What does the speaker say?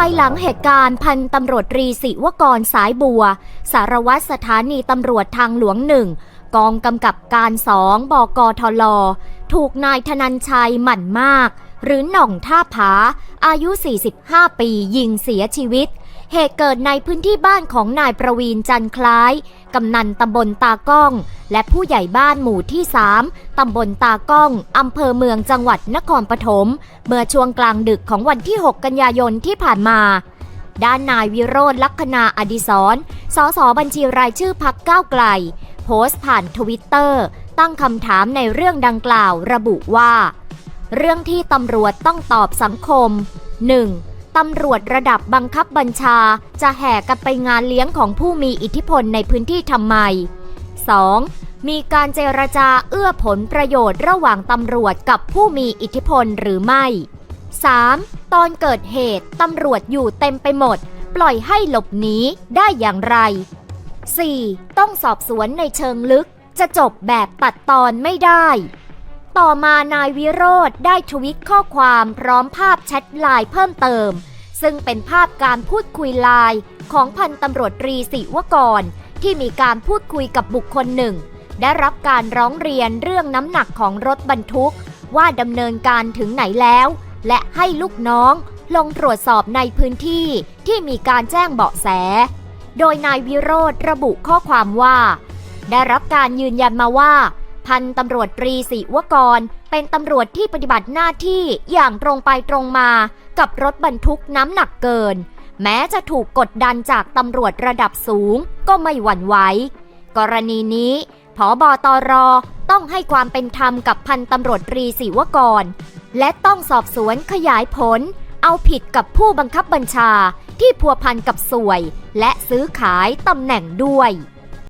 ภายหลังเหตุการณ์พันตำรวจรีศิวกรสายบัว สารวัตรสถานีตำรวจทางหลวงหนึ่งกองกำกับการสองบกทล ถูกนายธนันชัยหมั่นมาก หรือหน่องท่าผา อายุ 45 ปียิงเสียชีวิต เหตุเกิดในพื้นที่บ้านของนายประวีนจันคล้าย กำนันตำบลตากล้อง และผู้ใหญ่บ้านหมู่ที่ 3 ตำบลตากล้อง อำเภอเมืองจังหวัดนครปฐม เมื่อช่วงกลางดึกของวันที่ 6 กันยายนที่ผ่านมา ด้านนายวิโรธลักษณาอดิศรสสบัญชีรายชื่อพักก้าวไกล โพสต์ผ่านทวิตเตอร์ตั้งคำถามในเรื่องดังกล่าวระบุว่า เรื่องที่ตำรวจต้องตอบสังคม 1. ตำรวจระดับบังคับบัญชา จะแห่กันไปงานเลี้ยงของผู้มีอิทธิพลในพื้นที่ทำไม 2. มีการเจรจาเอื้อผลประโยชน์ระหว่างตำรวจกับผู้มีอิทธิพลหรือไม่ 3. ตอนเกิดเหตุตำรวจอยู่เต็มไปหมด ปล่อยให้หลบหนีได้อย่างไร 4. ต้องสอบสวนในเชิงลึก จะจบแบบตัดตอนไม่ได้ ต่อมานายวิโรธได้ทวิตข้อความพร้อมภาพแชทไลน์เพิ่มเติม ซึ่งเป็นภาพการพูดคุยไลน์ของพันตำรวจตรีศิวกร ที่มีการพูดคุยกับบุคคลหนึ่ง ได้รับการร้องเรียนเรื่องน้ำหนักของรถบรรทุก ว่าดำเนินการถึงไหนแล้ว และให้ลูกน้องลงตรวจสอบในพื้นที่ที่มีการแจ้งเบาะแส โดยนายวิโรธระบุข้อความว่า ได้รับการยืนยันมาว่า พันตำรวจตรีศิวกร เป็นตำรวจที่ปฏิบัติหน้าที่อย่างตรงไปตรงมา กับรถบรรทุกน้ำหนักเกิน แม้จะถูกกดดันจากตำรวจระดับสูงก็ไม่หวั่นไหว กรณีนี้ผอบอตรต้องให้ความเป็นธรรมกับพันตำรวจตรีศิวกร และต้องสอบสวนขยายผล เอาผิดกับผู้บังคับบัญชาที่พัวพันกับสวย และซื้อขายตำแหน่งด้วย